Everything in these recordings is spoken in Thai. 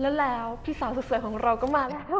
แล้วแล้วพี่สาวสุดสวยของเราก็มาแล้ว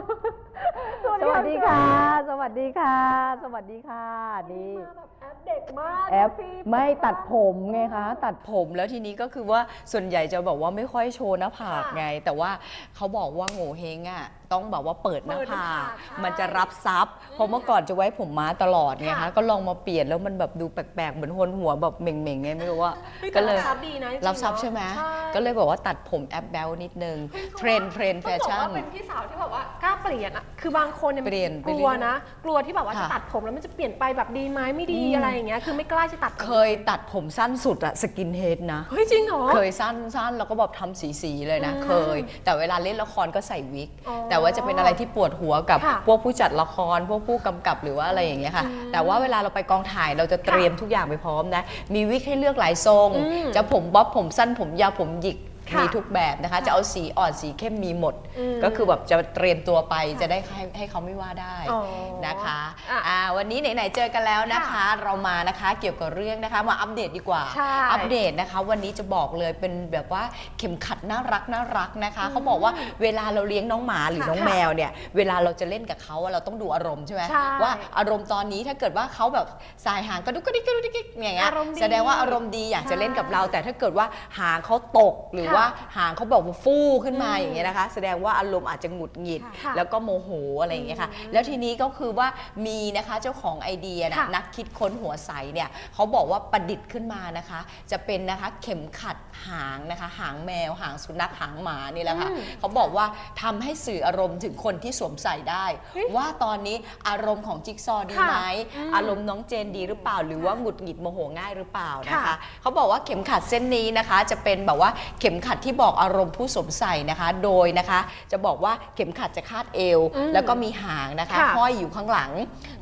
สวัสดีค่ะ สวัสดีค่ะ สวัสดีค่ะนี่ มาแบบแอปเด็กมากแอปฟิล์ไม่ตัดผมไงคะ ตัดผมแล้วทีนี้ก็คือว่าส่วนใหญ่จะบอกว่าไม่ค่อยโชว์หน้าผากไง แต่ว่าเขาบอกว่าโง่เฮงอะต้องแบบว่าเปิดหน้าผากมันจะรับซับเพราะเมื่อก่อนจะไว้ผมม้าตลอดไงคะก็ลองมาเปลี่ยนแล้วมันแบบดูแปลกๆเหมือนคนหัวแบบเหม่งๆไงไม่รู้ว่าฮ้ก็เลยแต่รับดีนะจงๆรับซับใช่ไหมใช่ ก็เลยบอกว่าตัดผมแอปแบลนิดนึง เทรนด์เทรนด์แฟต้องบอกชั่นว่าเป็นพี่สาวที่แบบว่ากล้าเปลี่ยนอะคือบางคนเนี่ยเปลี่ยนไปกลัวนะ กลัวที่แบบว่าค่ะจะตัดผมแล้วมันจะเปลี่ยนไปแบบดีไหมไม่ดีอืม อะไรอย่างเงี้ย คือไม่กล้าจะตัดผมเคยตัดผมสั้นสุดอะสกินเฮดนะ เฮ้ยจริงเหรอ เคยสั้นสั้นแล้วก็แบบทำสีสีๆเลยนะ อืมเคย แต่เวลาเล่นละครก็ใส่วิก อ๋อแต่ว่าจะเป็นอะไรที่ปวดหัวกับค่ะพวกผู้จัดละคร พวกผู้กำกับหรือว่าอะไรอย่างเงี้ยค่ะอืมแต่ว่าเวลาเราไปกองถ่ายเราจะเตรียมทุกอย่างไปพร้อมนะ มีวิกให้เลือกหลายทรง อืมจะผมบ๊อบผมสั้นผมยาวผมหยิก ค่ะมีทุกแบบนะคะ จะเอาสีอ่อนสีเข้มมีหมด อืมก็คือแบบจะเตรียมตัวไปค่ะจะได้ให้ให้เขาไม่ว่าได้อ๋อนะคะอะอ่าวันนี้ไหนๆเจอกันแล้วนะคะ ค่ะเรามานะคะเกี่ยวกับเรื่องนะคะ มาอัปเดตดีกว่า ใช่อัปเดตนะคะ วันนี้จะบอกเลยเป็นแบบว่าเข็มขัดน่ารักน่ารักนะคะเขาบอกว่าเวลาเราเลี้ยงน้องหมาหรือค่ะน้องแมวเนี่ยเวลาเราจะเล่นกับเขาอะเราต้องดูอารมณ์ใช่ไหมใช่ว่าอารมณ์ตอนนี้ถ้าเกิดว่าเขาแบบสายหางกระดุกกระดิกกระดุกกระดิกอย่างเงี้ยอารมณ์ดีแสดงว่าอารมณ์ดีอยากจะเล่นกับเรา แต่ถ้าเกิดว่าหางเขาตกหรือค่ะว่าหางเขาแบบว่าฟู่ขึ้นมาอืมอย่างเงี้ยนะคะ แสดงว่าอารมณ์อาจจะหงุดหงิด ค่ะแล้วก็โมโหอะไรอย่างเงี้ยค่ะอืมแล้วทีนี้ก็คือว่ามีนะคะเจ้าของไอเดียนะค่ะนักคิดค้นหัวใสเนี่ยเขาบอกว่าประดิษฐ์ขึ้นมานะคะ จะเป็นนะคะเข็มขัดหางนะคะ หางแมว หางสุนัขหางหมานี่แหละค่ะอืมเขาบอกว่าทำให้สื่ออารมณ์ถึงคนที่สวมใส่ได้ เฮ้ยว่าตอนนี้อารมณ์ของจิ๊กซอว์ดีค่ะไหมอืม อารมณ์น้องเจนดีหรือเปล่า หรือว่าหงุดหงิดโมโหง่ายหรือเปล่านะคะ ค่ะ เขาบอกว่าเข็มขัดเส้นนี้นะคะ จะเป็นแบบว่าเข็มขัดที่บอกอารมณ์ผู้สวมใส่นะคะ โดยนะคะจะบอกว่าเข็มขัดจะคาดเอว อืมแล้วก็มีหางนะคะค่ะห้อยอยู่ข้างหลัง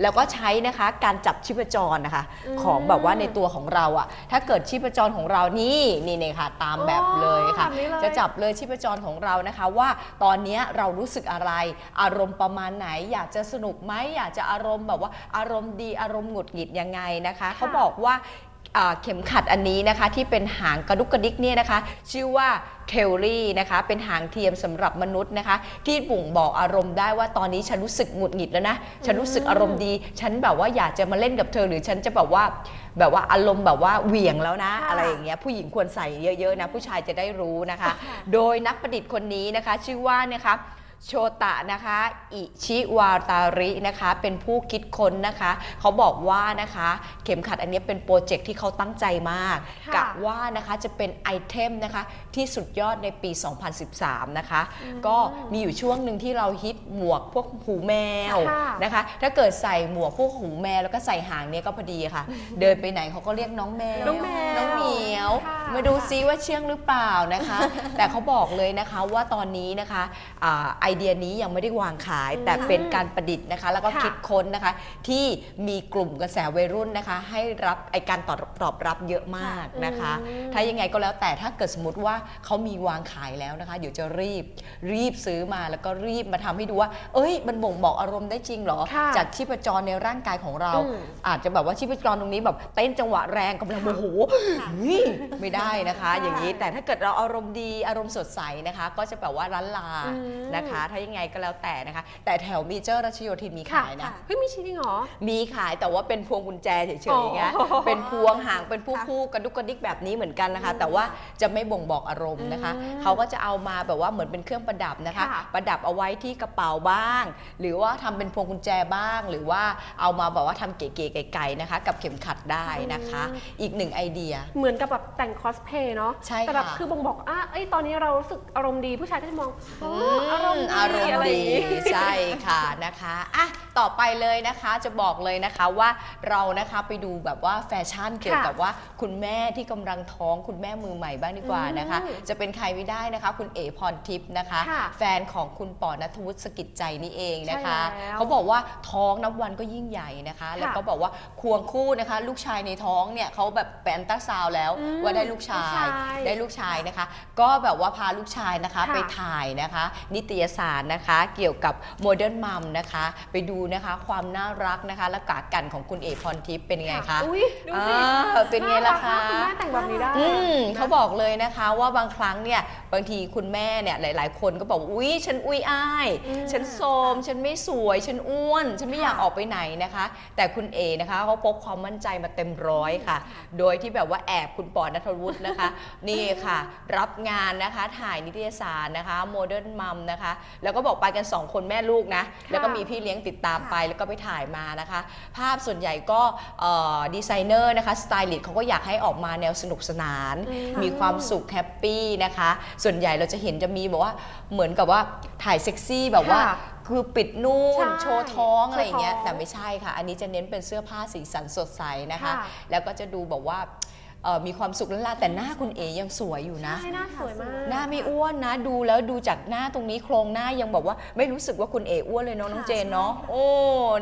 แล้วก็ใช้นะคะการจับชีพจรนะคะ อืมของแบบว่าในตัวของเราอะถ้าเกิดชีพจรของเรานี่นี่เนี่ยค่ะ ตามแบบเลยค่ะแบบนี้เลย จะจับเลยชีพจรของเรานะคะ ว่าตอนเนี้ยเรารู้สึกอะไร อารมณ์ประมาณไหน อยากจะสนุกไหมอยากจะอารมณ์แบบว่าอารมณ์ดีอารมณ์หงุดหงิดยังไงนะคะเขาบอกว่าอ่า เข็มขัดอันนี้นะคะที่เป็นหางกระดุกกระดิกเนี่ยนะคะ ชื่อว่าเทลลี่นะคะเป็นหางเทียมสำหรับมนุษย์นะคะ ที่บ่งบอกอารมณ์ได้ว่าตอนนี้ฉันรู้สึกหงุดหงิดแล้วนะฉันรู้สึกอารมณ์ดี ฉันแบบว่าอยากจะมาเล่นกับเธอ หรือฉันจะแบบว่าแบบว่าอารมณ์แบบว่าเหวี่ยงแล้วนะค่ะอะไรอย่างเงี้ยผู้หญิงควรใส่เยอะๆนะผู้ชายจะได้รู้นะคะ โดยนักประดิษฐ์คนนี้นะคะ ชื่อว่านะคะ โชตะนะคะ อิชิวาตารินะคะ เป็นผู้คิดค้นนะคะ เขาบอกว่านะคะ เข็มขัดอันนี้เป็นโปรเจกต์ที่เขาตั้งใจมากค่ะกะว่านะคะจะเป็นไอเทมนะคะ ที่สุดยอดในปี 2013 นะคะ ก็มีอยู่ช่วงหนึ่งที่เราฮิตหมวกพวกหูแมวค่ะนะคะ ถ้าเกิดใส่หมวกพวกหูแมวแล้วก็ใส่หางเนี้ยก็พอดีค่ะ เดินไปไหนเขาก็เรียกน้องแมว น้องแมวน้องเหมียว ค่ะมาดูซิว่าเชื่องหรือเปล่านะคะ แต่เขาบอกเลยนะคะว่าตอนนี้นะคะอ่าไอเดียนี้ยังไม่ได้วางขาย แต่เป็นการประดิษฐ์นะคะ แล้วก็ค่ะ คิดค้นนะคะ ที่มีกลุ่มกระแสวัยรุ่นนะคะ ให้รับไอการตอบตอบรับเยอะมากนะคะ อืม ถ้ายังไงก็แล้วแต่ถ้าเกิดสมมติว่าเขามีวางขายแล้วนะคะ เดี๋ยวจะรีบ รีบซื้อมาแล้วก็รีบมาทำให้ดูว่า เอ้ย มันบ่งบอกอารมณ์ได้จริงเหรอ ค่ะจากชีพจรในร่างกายของเรา อืมอาจจะแบบว่าชีพจรตรงนี้แบบเต้นจังหวะแรงกำลังโมโหนี่ไม่ได้นะคะ อย่างนี้แต่ถ้าเกิดเราอารมณ์ดีอารมณ์สดใสนะคะ ก็จะแบบว่าล้านลาอืม นะคะ ถ้ายังไงก็แล้วแต่นะคะ แต่แถวมีเจอร์รัชโยธินมีค่ะขายนะเฮ้ยมีจริงเหรอ มีขายแต่ว่าเป็นพวงกุญแจเฉยๆไงอ๋อเป็นพวงหางเป็นผู้คู่กระดุกกระดิกแบบนี้เหมือนกันนะคะ แต่ว่าจะไม่บ่งบอกอารมณ์นะคะ อืมเขาก็จะเอามาแบบว่าเหมือนเป็นเครื่องประดับนะคะ ค่ะประดับเอาไว้ที่กระเป๋าบ้าง หรือว่าทำเป็นพวงกุญแจบ้าง หรือว่าเอามาแบบว่าทำเก๋ๆไก่ๆนะคะ กับเข็มขัดได้นะคะอีกหนึ่งไอเดีย เหมือนกับแบบแต่งคอสเพย์เนาะใช่แต่แบบค่ะคือบ่งบอกอะเอ้ยตอนนี้เรารู้สึกอารมณ์ดีผู้ชายก็จะมองอ๋ออารมณ์ดีอารมณ์อะไรอดีย่างงี้ ใช่ค่ะนะคะอะ ต่อไปเลยนะคะ จะบอกเลยนะคะว่าเรานะคะไปดูแบบว่าแฟชั่นเกี่ยวกับว่าคุณแม่ที่กำลังท้องคุณแม่มือใหม่บ้างดีกว่านะคะอืมจะเป็นใครไม่ได้นะคะ คุณเอ๋พรทิพย์นะคะค่ะแฟนของคุณปอนัทวุฒิสกิจใจนี่เองนะคะใช่แล้วเขาบอกว่าท้องนับวันก็ยิ่งใหญ่นะคะ แล้วก็บอกว่าควงคู่นะคะ ลูกชายในท้องเนี่ยเขาแบบแปนตราซาวด์แล้วอืมว่าได้ลูกชายลูกชาย ได้ลูกชายนะคะ ก็แบบว่าพาลูกชายนะคะค่ะไปถ่ายนะคะ นิตยสารนะคะ เกี่ยวกับโมเดิร์นมัมนะคะ ไปดูนะคะ ความน่ารักนะคะ และกากันของคุณเอกพรทิพย์เป็นไงคะอุ้ยดูสิอ่าเป็นไงล่ะคะน่ารักมากคุณแม่แต่งแบบนี้ได้ อืมนะเขาบอกเลยนะคะว่าบางครั้งเนี่ยบางทีคุณแม่เนี่ยหลาย ๆ คนก็บอกว่าอุ้ยฉันอุ้ยอ้าย อืมฉันโทรมฉันไม่สวย ฉันอ้วน ฉันไม่อยากค่ะออกไปไหนนะคะ แต่คุณเอนะคะเขาพกความมั่นใจมาเต็มร้อยค่ะ โดยที่แบบว่าแอบคุณปอนัทวุฒินะคะ นี่ค่ะ รับงานนะคะถ่ายนิตยสารนะคะโมเดิร์นมัมนะคะ แล้วก็บอกไปกัน 2 คนแม่ลูกนะ แล้วก็มีพี่เลี้ยงติดตามไปแล้วก็ไปถ่ายมานะคะ ภาพส่วนใหญ่ก็เอ่อดีไซเนอร์นะคะสไตลิสต์เขาก็อยากให้ออกมาแนวสนุกสนานอืมมีความสุขแฮปปี้นะคะ ส่วนใหญ่เราจะเห็นจะมีแบบว่าเหมือนกับว่าถ่ายเซ็กซี่แบบว่าค่ะคือปิดนู่นใช่โชว์ท้องอะไรอย่างเงี้ยโชว์ท้องแต่ไม่ใช่ค่ะ อันนี้จะเน้นเป็นเสื้อผ้าสีสันสดใสนะคะค่ะแล้วก็จะดูแบบว่า เอ่อมีความสุขแล้วล่ะแต่หน้าคุณเอยังสวยอยู่นะ ใช่หน้าสวยมาก หน้าไม่อ้วนนะ ดูแล้วดูจากหน้าตรงนี้โครงหน้ายังบอกว่าไม่รู้สึกว่าคุณเออ้วนเลยเนาะน้องค่ะเจนเนาะโอ้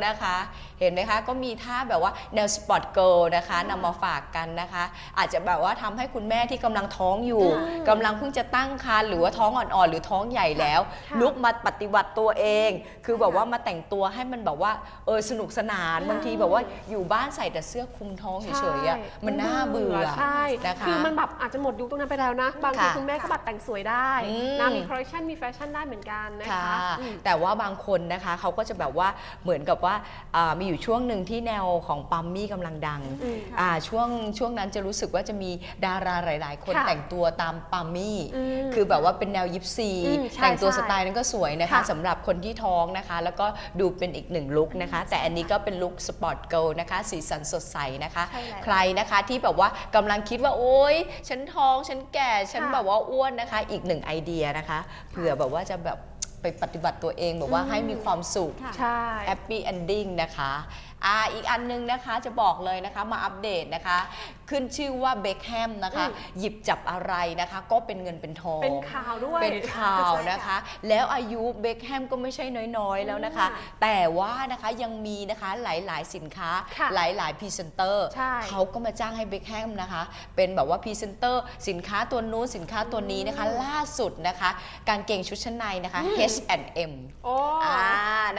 นะคะ เห็นไหมคะ ก็มีท่าแบบว่าแนวสปอร์ตเกิร์ลนะคะนำมาฝากกันนะคะ อาจจะแบบว่าทำให้คุณแม่ที่กำลังท้องอยู่อืมกำลังเพิ่งจะตั้งครรภ์หรือว่าท้องอ่อนๆ หรือท้องใหญ่แล้ว ค่ะ ลุกมาปฏิบัติตัวเอง คือแบบว่ามาแต่งตัวให้มันแบบว่าเออสนุกสนานบางทีแบบว่าอยู่บ้านใส่แต่เสื้อคลุมท้องเฉยๆอะมันน่าเบื่อใช่นะคะ คือมันแบบอาจจะหมดยุคตรงนั้นไปแล้วนะ บางทีค่ะคุณแม่ก็แบบแต่งสวยได้อืมนะมีคอลเลคชันมีแฟชั่นได้เหมือนกันนะค่ะคะอืมแต่ว่าบางคนนะคะเขาก็จะแบบว่าเหมือนกับว่าอ่ามีอยู่ช่วงหนึ่งที่แนวของปัมมี่กำลังดังอืมอ่าช่วงช่วงนั้นจะรู้สึกว่าจะมีดาราหลาย ๆ คนค่ะแต่งตัวตามปัมมี่อืมคือแบบว่าเป็นแนวยิปซีอืมใช่แต่งตัวใช่สไตล์นั้นก็สวยนะคะค่ะสำหรับคนที่ท้องนะคะ แล้วก็ดูเป็นอีกหนึ่งลุคนะคะ แต่อันนี้ก็เป็นลุคสปอร์ตเกิลนะคะ สีสันสดใสนะคะใช่แล้วใครนะคะที่แบบว่ากำลังคิดว่าโอ๊ยฉันท้องฉันแก่ฉันค่ะแบบว่าอ้วนนะคะ อีกหนึ่งไอเดียนะคะเผื่อแบบว่าจะแบบไปปฏิบัติตัวเองแบบว่าให้มีความสุขค่ะใช่แฮปปี้เอนดิ้งนะคะอ่าอีกอันนึงนะคะจะบอกเลยนะคะมาอัปเดตนะคะ ขึ้นชื่อว่าเบคแฮมนะคะอืมหยิบจับอะไรนะคะ ก็เป็นเงินเป็นทอง เป็นข่าวด้วยเป็นข่าวนะคะ แล้วอายุเบคแฮมก็ไม่ใช่น้อยๆแล้วนะคะ แต่ว่านะคะยังมีนะคะหลายๆสินค้าค่ะหลายๆพรีเซนเตอร์ใช่เขาก็มาจ้างให้เบคแฮมนะคะ เป็นแบบว่าพรีเซนเตอร์สินค้าตัวนู้นสินค้าตัวนี้นะคะ ล่าสุดนะคะกางเกงชุดชั้นในนะคะ H&M โอ้อ่า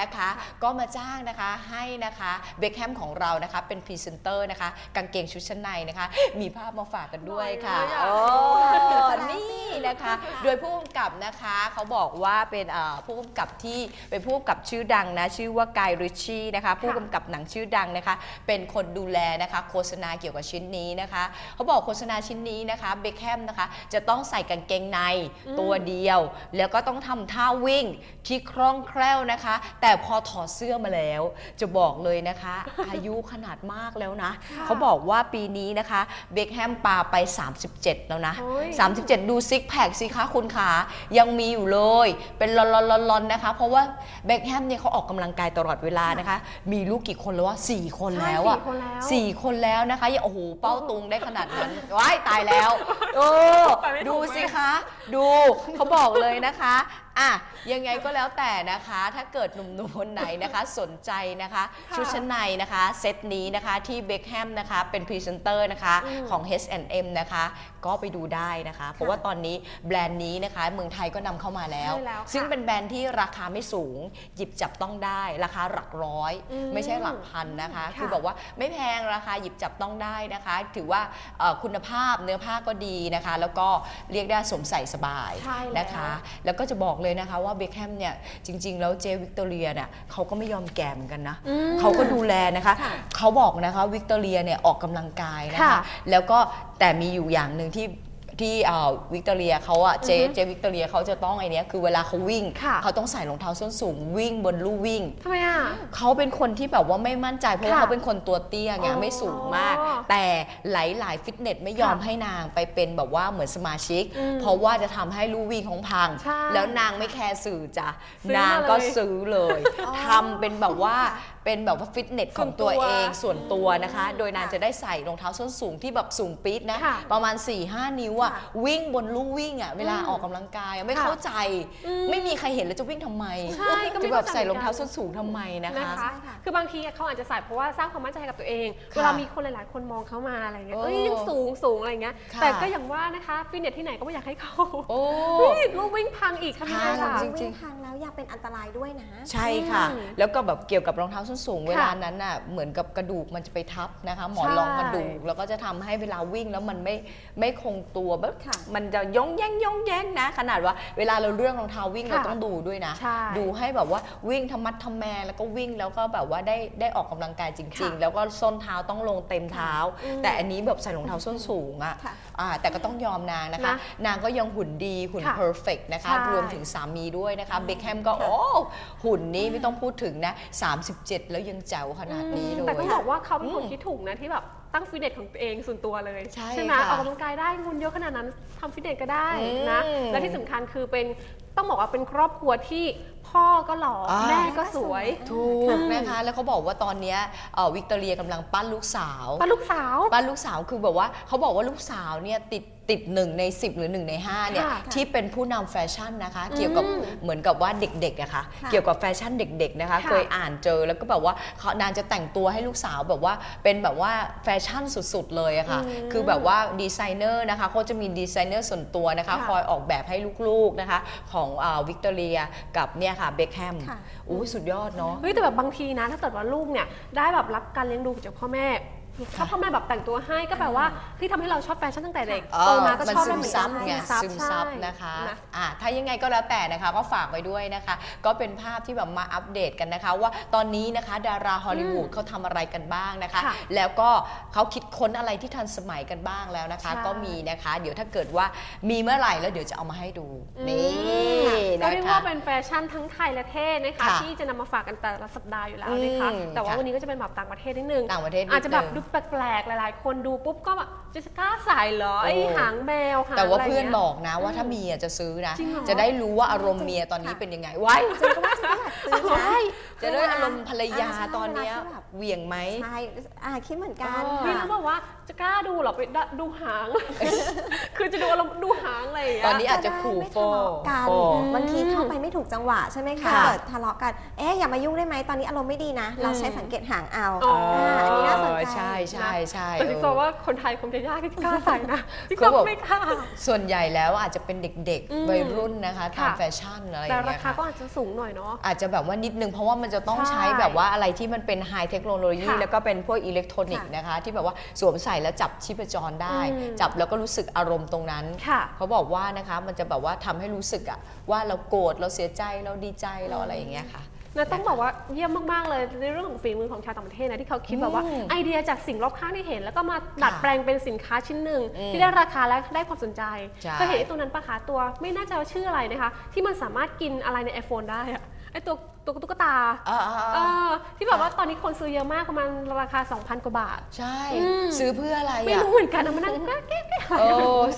นะคะ ก็มาจ้างนะคะให้นะคะเบคแฮมของเรานะคะเป็นพรีเซนเตอร์นะคะกางเกงชุดชั้นในนะคะมีภาพมาฝากกันด้วยค่ะโอ้ยอยากโอ้ดูนี่นะคะโดยผู้กำกับนะคะเขาบอกว่าเป็นเอ่อผู้กำกับที่เป็นผู้กำกับชื่อดังนะชื่อว่ากายริชชี่นะคะผู้กำกับหนังชื่อดังนะคะ เป็นคนดูแลนะคะโฆษณาเกี่ยวกับชิ้นนี้นะคะเขาบอกโฆษณาชิ้นนี้นะคะเบคแฮมนะคะจะต้องใส่กางเกงในอืมตัวเดียว แล้วก็ต้องทำท่าวิ่งที่คล่องแคล่วนะคะ แต่พอถอดเสื้อมาแล้ว จะบอกเลยนะคะ อายุขนาดมากแล้วนะค่ะเขาบอกว่าปีนี้นะคะเบคแฮมปาไป 37 แล้วนะโอ้ย37 ดูซิกแพคสิคะคุณขายังมีอยู่เลย เป็นลอนๆๆๆนะคะ เพราะว่าเบคแฮมเนี่ยเขาออกกำลังกายตลอดเวลานะคะ มีลูกกี่คนแล้ววะสี่คนใช่แล้วอะสี่คนแล้วสี่คนแล้วนะคะยังโอ้โหเป้าตุงได้ขนาดนั้นว้ายตายแล้ว โอ้ไปไม่ถูกดูสิคะ ดูเขาบอกเลยนะคะ อะยังไงก็แล้วแต่นะคะ ถ้าเกิดหนุ่มๆคนไหนนะคะ สนใจนะคะ ค่ะชุดชั้นในนะคะ เซตนี้นะคะที่เบคแฮมนะคะเป็นพรีเซนเตอร์นะคะอืมของ H&M นะคะ ก็ไปดูได้นะคะ เพราะว่าตอนนี้แบรนด์นี้นะคะ เมืองไทยก็นำเข้ามาแล้ว ใช่แล้วค่ะซึ่งเป็นแบรนด์ที่ราคาไม่สูง หยิบจับต้องได้ ราคาหลักร้อย อืมไม่ใช่หลักพันนะคะ ค่ะ คือบอกว่าไม่แพงราคาหยิบจับต้องได้นะคะ ถือว่าเอ่อคุณภาพเนื้อผ้าก็ดีนะคะ แล้วก็เรียกได้สวมใส่สบายใช่แล้ว นะคะ แล้วก็จะบอกเลยนะคะว่าเบคแฮมเนี่ยจริง ๆ แล้วเจวิกตอเรียเนี่ยเขาก็ไม่ยอมแก่เหมือนกันนะอืมเขาก็ดูแลนะคะค่ะเขาบอกนะคะวิกตอเรียเนี่ยออกกำลังกายนะคะค่ะ แล้วก็แต่มีอยู่อย่างหนึ่งที่ ที่เอ่อวิกตอเรียเขาอะเจอือฮึเจวิกตอเรียเขาจะต้องไอเนี้ยคือเวลาเขาวิ่งค่ะเขาต้องใส่รองเท้าส้นสูงวิ่งบนลู่วิ่งทำไมอะเขาเป็นคนที่แบบว่าไม่มั่นใจเพราะว่าค่ะเขาเป็นคนตัวเตี้ยไงอ๋อไม่สูงมาก แต่หลาย ๆ ฟิตเนสไม่ยอมค่ะให้นางไปเป็นแบบว่าเหมือนสมาชิกอืมเพราะว่าจะทำให้ลู่วิ่งของพังใช่แล้วนางไม่แคร์สื่อจ้ะซื้อมานางก็เลยซื้อเลยอ๋อทำเป็นแบบว่าเป็นแบบว่าฟิตเนสของส่ตัววนตัวเองส่วนตัวนะคะ โดยนางค่ะจะได้ใส่รองเท้าส้นสูงที่แบบสูงปี๊ดนะค่ะประมาณ 4-5 นิ้วอะค่ะวิ่งบนลู่วิ่งอะเวลาอืมออกกำลังกายอะไม่ค่ะเข้าใจอืมไม่มีใครเห็นแล้วจะวิ่งทำไมใช่ก็ไม่จะแบบเข้าใจใส่รองเท้าเหมืส้อนนกันสูงทำไมนะคะนะคะใช่ค่ะคือบางทีเขาอาจจะใส่เพราะว่าสร้างความมั่นใจให้กับตัวเองค่ะเวลามีคนหลาย ๆ คนมองเขามาอะไรเงี้ยโอ้เอ้ยยังสูงสูงอะไรเงี้ยค่ะแต่ก็อย่างว่านะคะฟิตเนสที่ไหนก็ไม่อยากให้เขาโอ้เฮ้ยลูกวิ่งพังอีกทำยังไงค่ะล่ะจริงวิ่งทางแล้วอย่าเป็นอันตรายด้วยนะ ใช่ค่ะอืมแล้วก็แบบเกี่ยวกับรองเท้าส้นสูงค่ะเวลานั้นน่ะเหมือนกับกระดูกมันจะไปทับนะคะ หมอนรองใช่กระดูก แล้วก็จะทำให้เวลาวิ่งแล้วมันไม่ไม่คงตัวแบบค่ะมันจะย่องแย่งย่องแย่งนะ ขนาดว่าเวลาเราเลือกรองเท้าวิ่งค่ะเราต้องดูด้วยนะใช่ดูให้แบบว่าวิ่งทำมัดทำแมแล้วก็วิ่งแล้วก็แบบว่าได้ได้ออกกำลังกายจริงค่ะๆแล้วก็ส้นเท้าต้องลงเต็มเท้าอืมแต่อันนี้แบบใส่รองเท้าส้นสูงอะค่ะอ่าแต่ก็ต้องยอมนางนะคะนะนางก็ยังหุ่นดีหุ่นค่ะเพอร์เฟกนะคะใช่รวมถึงสามีด้วยนะคะอืมเบคแฮมก็ค่ะโอ้หุ่นนี้ไม่ต้องพูดถึงนะ37แล้วยังแจ๋วขนาดนี้เลย แต่ต้องบอกว่าเขาเป็นคนอืมคิดถูกนะที่แบบตั้งฟิตเนสของตัวเองส่วนตัวเลยใช่ไหมค่ะออกกำลังกายได้เงินเยอะขนาดนั้นทำฟิตเนสก็ได้อืมนะและที่สำคัญคือเป็นต้องบอกว่าเป็นครอบครัวที่ พ่อก็หล่ออา แม่ก็สวยถูกนะคะ แล้วเขาบอกว่าตอนเนี้ยเอ่อวิกตอเรียกำลังปั้นลูกสาว ป้าลูกสาวปั้นลูกสาวคือแบบว่าเขาบอกว่าลูกสาวเนี่ยติดติดหนึ่งใน 10 หรือ 1 ใน 5 เนี่ย ค่ะที่เป็นผู้นำแฟชั่นนะคะ เกี่ยวกับอืมเหมือนกับว่าเด็กๆอะค่ะค่ะ เกี่ยวกับแฟชั่นเด็กๆนะคะ ค่ะเคยอ่านเจอแล้วก็แบบว่าเขานางจะแต่งตัวให้ลูกสาวแบบว่าเป็นแบบว่าแฟชั่นสุดๆเลยอะค่ะ อืมคือแบบว่าดีไซเนอร์นะคะเขาจะมีดีไซเนอร์ส่วนตัวนะคะ ค่ะ คอยออกแบบให้ลูกๆนะคะ ของวิกตอเรียกับเนี่ยค่ะเบคแฮมค่ะ อู้สุดยอดเนาะ เฮ้ยแต่แบบบางทีนะ ถ้าเกิดว่าลูกเนี่ยได้แบบรับการเลี้ยงดูจากพ่อแม่ ถ้าพ่อแม่แบบแต่งตัวให้ก็แปลว่าที่ทำให้เราชอบแฟชั่นตั้งแต่เด็กเออโตมาก็มันชอบซึแล้วมเหมือนซักับนไงซึมซับใช่นะคะนะอะถ้ายังไงก็แล้วแต่นะคะก็ฝากไว้ด้วยนะคะ ก็เป็นภาพที่แบบมาอัปเดตกันนะคะ ว่าตอนนี้นะคะ ดาราฮอลลีวูดเขาทำอะไรกันบ้างนะคะค่ะแล้วก็เขาคิดค้นอะไรที่ทันสมัยกันบ้างแล้วนะคะใช่ก็มีนะคะ เดี๋ยวถ้าเกิดว่ามีเมื่อไหร่แล้วเดี๋ยวจะเอามาให้ดูนี่ก็นะเรียกคะว่าเป็นแฟชั่นทั้งไทยและเทศนะคะค่ะที่จะนำมาฝากกันแต่ละสัปดาห์อยู่แล้วนะคะอืมแต่ว่าค่ะวันนี้ก็จะเป็นแบบต่างประเทศนิดนึงต่างประเทศนิดอาจจะแบบนึงดูแปลกๆ หลายๆ คนดูปุ๊บก็แบบจะกล้าใส่เหรอไอ้โอ้หางแมวหางแต่ว่าะไรเพื่อนงี้ยบอกนะว่าถ้ามีอะจะซื้อนะ จริงเหรอจะได้รู้ว่าอารมณ์เมียตอนนี้เป็นยังไงไว้จริงก็ว่าจริงก็อยากซื้อนะ ใช่จะได้อารมณ์ภรรยาอ่าใช่ตอนเนี้ยเวลาที่แบบ เหวี่ยงไหม ใช่อ่าคิดเหมือนกันอ๋อพี่ค่ะรู้บอกว่า จะกล้าดูเหรอไปดูหาง คือจะดูอารมณ์ดูหางอะไรอย่างเงี้ยตอนนี้อาจจะขู่ไม่โฟทะเลาะกันโฟบางทีเข้าไปไม่ถูกจังหวะใช่ไหมคะค่ะเกิดทะเลาะกัน เอ๊ะอย่ามายุ่งได้ไหมตอนนี้อารมณ์ไม่ดีนะ เราใช้สังเกตห่างเอาอ๋ออ่าอันนี้น่าสนใจ ใช่ใช่ใช่ แต่จิ๊กซอว์ว่าคนไทยคงจะยากที่จะกล้าใส่นะจิ๊กซเขาอว์บอก ไม่กล้า ส่วนใหญ่แล้วอาจจะเป็นเด็กอืมๆวัยรุ่นนะคะตามค่ะ แฟชั่นอะไรอแต่ย่างราเงี้ยคาค่ะก็อาจจะสูงหน่อยเนาะ อาจจะแบบว่านิดนึงเพราะว่ามันจะต้องใช่ใช้แบบว่าอะไรที่มันเป็นไฮเทคโนโลยีค่ะแล้วก็เป็นพวกอิเล็กทรอนิกส์ค่ะ นะคะ ที่แบบว่าสวมใส่แล้วจับชีพจรได้อืมจับแล้วก็รู้สึกอารมณ์ตรงนั้นค่ะเขาบอกว่านะคะมันจะแบบว่าทำให้รู้สึกอะว่าเราโกรธเราเสียใจเราดีใจเราอะไรอย่างเงี้ยค่ะนะต้องบอกว่าเยี่ยมมาก ๆ เลยในเรื่องของฝีมือของชาวต่างประเทศนะที่เขาคิดแบบว่าอืมไอเดียจากสิ่งรอบข้างที่เห็น แล้วก็มาดัดแปลงเป็นสินค้าชิ้นหนึ่งอืมที่ได้ราคาและได้ความสนใจใช่เคยเห็นไอ้ตัวนั้นปะคะตัวไม่น่าจะชื่ออะไรนะคะ ที่มันสามารถกินอะไรใน iPhone ได้อะไอตัว ตัวตุ๊กตาอ่าเอๆอที่แบบว่าตอนนี้คนซื้อเยอะมากประมาณราคา 2,000 กว่าบาทๆใช่ อืม ซื้อเพื่ออะไรไม่อะรู้เหมือนกันนะมันนั่งแก๊กแก๊กแก๊กโอ้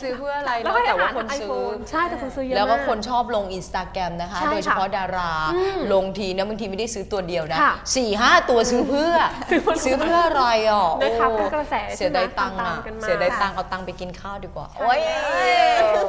ซื้อเพื่ออะไรแล้วเนาะก็แต่ว่าหคนซื้อ iPhone ใช่แต่คนซื้อเยอะแล้วก็มากคนชอบลงอินสตาแกรมนะคะ ใช่ค่ะโดยเฉพาะดารา อืมลงทีนะบางทีไม่ได้ซื้อตัวเดียวนะค่ะสี่ห้าตัวซื้อเพื่อ ซื้อเพื่ออะไรอะนะคะโอ้เป็นกระแสเสียดายตังค์ตาอะมๆกันมา เสียดายตังค์เอาตังค์ไปกินข้าวดีกว่าใช่โอ้ย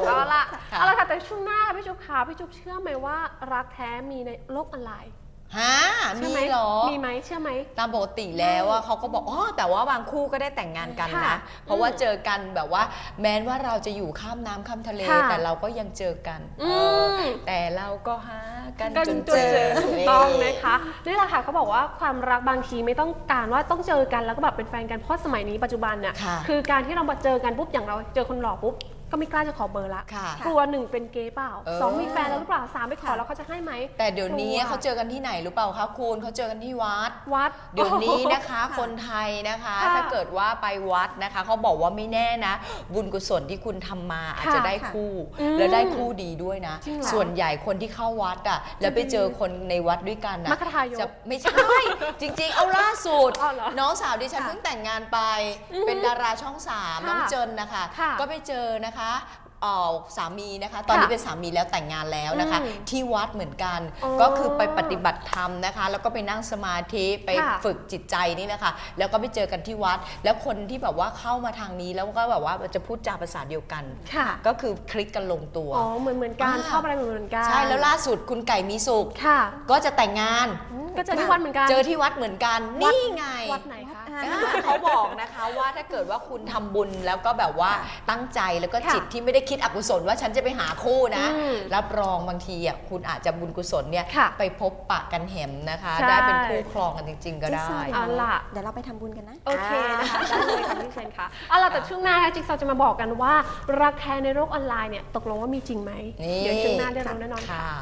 เอาละค่ะ เอาละค่ะแต่ช่วงหน้าค่ะพี่จุ๊บค่ะพี่จุ๊บเชื่อไหมว่ารักแท้มีในโลกออนไลน์ ฮะใช่มีไหมเหรอ มีไหมเชื่อไหม ตามปกติแล้วว่าเขาก็บอกอ๋อแต่ว่าบางคู่ก็ได้แต่งงานกันค่ะนะ เพราะว่าอืมเจอกันแบบว่า แม้ว่าเราจะอยู่ข้ามน้ำข้ามทะเล ค่ะแต่เราก็ยังเจอกันอืมแต่เราก็หากันกันจนจเจนเจออถูกต้องนะคะนี่แหละค่ะเขาบอกว่าความรักบางทีไม่ต้องการว่าต้องเจอกันแล้วก็แบบเป็นแฟนกันเพราะสมัยนี้ปัจจุบันเนี่ยค่ะ คือการที่เรามาเจอกันปุ๊บอย่างเราเจอคนหล่อปุ๊บ ก็ไม่กล้าจะขอเบอร์ละค่ะกลัวหนึ่งเป็นเกย์เปล่าเออ สองมีแฟนแล้วหรือเปล่าสามไปขอค่ะแล้วเขาจะให้ไหมแต่เดี๋ยวนี้กลัวเขาเจอกันที่ไหนรู้เปล่าคะคุณเขาเจอกันที่วัด วัด เดี๋ยวนี้นะคะค่ะคนไทยนะคะ ค่ะถ้าเกิดว่าไปวัดนะคะเขาบอกว่าไม่แน่นะ บุญกุศลที่คุณทำมาอาจจะได้คู่ อืมแล้วได้คู่ดีด้วยนะ จริงเหรอส่วนใหญ่คนที่เข้าวัดอะแล้วไปเจอคนในวัดด้วยกันนะมัคคทายกจะไม่ใช่ จริงๆ เอาล่าสุดอ๋อเหรอน้องสาวดิฉันค่ะเพิ่งแต่งงานไป อือหือเป็นดาราช่องสามค่ะน้องเจนนะคะ ค่ะก็ไปเจอนะคะนะคะ เอ่อสามีนะคะ ตอนนี้ค่ะเป็นสามีแล้วแต่งงานแล้วนะคะ อืมที่วัดเหมือนกัน อ๋อก็คือไปปฏิบัติธรรมนะคะ แล้วก็ไปนั่งสมาธิไปค่ะฝึกจิตใจนี่นะคะ แล้วก็ไปเจอกันที่วัด แล้วคนที่แบบว่าเข้ามาทางนี้แล้วก็แบบว่าจะพูดจาภาษาเดียวกัน ค่ะ ก็คือคลิกกันลงตัว อ๋อเหมือนเหมือนกันอ่า ชอบอะไรเหมือนเหมือนกันใช่แล้วล่าสุดคุณไก่มีสุขค่ะก็จะแต่งงานก็เจอที่วัดเหมือนกัน เจอที่วัดเหมือนกัน นี่ไง วัดไหนคะอ่าอ่าเขาบอกนะคะว่าถ้าเกิดว่าคุณทำบุญแล้วก็แบบว่าตั้งใจแล้วก็ค่ะจิตที่ไม่ได้คิดอกุศลว่าฉันจะไปหาคู่นะอืมรับรองบางทีอะคุณอาจจะบุญกุศลเนี่ยค่ะไปพบปะกันแหมนะคะใช่ได้เป็นคู่ครองกันจริง ๆ ก็ได้จิ๊กซว์เอาล่ะเดี๋ยวเราไปทำบุญกันนะ โอเคนะคะได้เลยค่ะพี่เซนค่ะเอาล่ะแต่ช่วงหน้านะคะจิ๊กซอว์จะมาบอกกันว่ารักแท้ในโลกออนไลน์เนี่ยตกลงว่ามีจริงไหมนี่เดี๋ยวช่วงหน้าได้รู้แน่นอนค่ะค่ะ